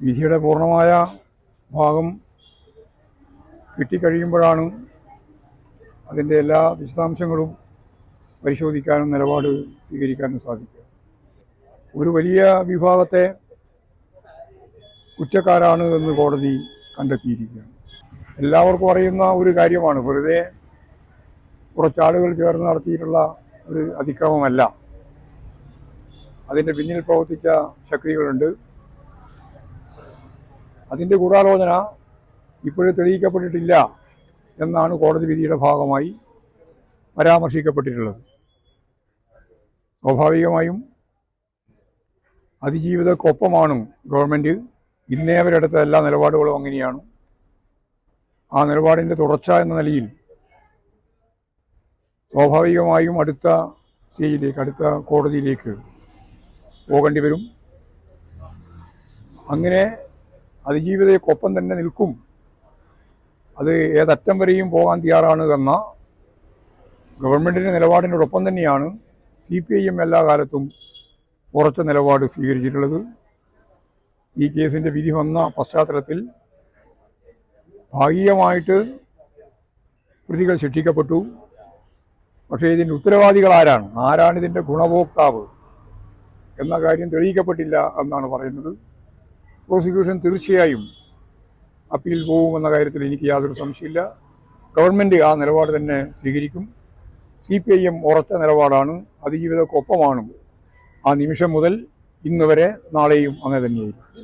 വിധിയുടെ പൂർണമായ ഭാഗം കിട്ടിക്കഴിയുമ്പോഴാണ് അതിന്റെ എല്ലാ വിശദാംശങ്ങളും പരിശോധിക്കാനും നിലപാട് സ്വീകരിക്കാനും സാധിക്കുക. ഒരു വലിയ വിഭാഗത്തെ കുറ്റക്കാരാണ് എന്ന് കോടതി കണ്ടെത്തിയിരിക്കുകയാണ്. എല്ലാവർക്കും അറിയുന്ന ഒരു കാര്യമാണ് വെറുതെ കുറച്ചാളുകൾ ചേർന്ന് നടത്തിയിട്ടുള്ള ഒരു അതിക്രമമല്ല. അതിന്റെ പിന്നിൽ പ്രവർത്തിച്ച ശക്തികളുണ്ട്. അതിന്റെ ഗൂഢാലോചന ഇപ്പോഴും തെളിയിക്കപ്പെട്ടിട്ടില്ല എന്നാണ് കോടതി വിധിയുടെ ഭാഗമായി പരാമർശിക്കപ്പെട്ടിട്ടുള്ളത്. സ്വാഭാവികമായും അതിജീവിതക്കൊപ്പമാണ് ഗവൺമെന്റ് ഇന്നേ അവരെടുത്ത എല്ലാ നിലപാടുകളും അങ്ങനെയാണ്. ആ നിലപാടിന്റെ തുടർച്ച എന്ന നിലയിൽ സ്വാഭാവികമായും അടുത്ത സ്റ്റേജിലേക്ക് അടുത്ത കോടതിയിലേക്ക് പോകേണ്ടി വരും. അങ്ങനെ അതിജീവിതയ്ക്കൊപ്പം തന്നെ നിൽക്കും. അത് ഏതറ്റം വരെയും പോകാൻ തയ്യാറാണ് എന്ന ഗവൺമെന്റിന്റെ നിലപാടിനോടൊപ്പം തന്നെയാണ് സി പി ഐ എം എല്ലാ കാലത്തും ഉറച്ച നിലപാട് സ്വീകരിച്ചിട്ടുള്ളത്. ഈ കേസിന്റെ വിധി വന്ന പശ്ചാത്തലത്തിൽ ഭാഗികമായിട്ട് പ്രതികൾ ശിക്ഷിക്കപ്പെട്ടു. പക്ഷേ ഇതിന്റെ ഉത്തരവാദികൾ ആരാണ്? ആരാണ് ഇതിന്റെ ഗുണഭോക്താവ്? എന്ന കാര്യം തെളിയിക്കപ്പെട്ടില്ല എന്നാണ് പറയുന്നത്. പ്രോസിക്യൂഷൻ തീർച്ചയായും അപ്പീൽ പോകുമെന്ന കാര്യത്തിൽ എനിക്ക് യാതൊരു സംശയമില്ല. ഗവൺമെന്റ് ആ നിലപാട് തന്നെ സ്വീകരിക്കും. സി പി ഐ എം ഉറച്ച നിലപാടാണ്. അതിജീവിതക്കൊപ്പമാണ്. ആ നിമിഷം മുതൽ ഇന്ന് വരെ നാളെയും അങ്ങനെ തന്നെയായിരിക്കും.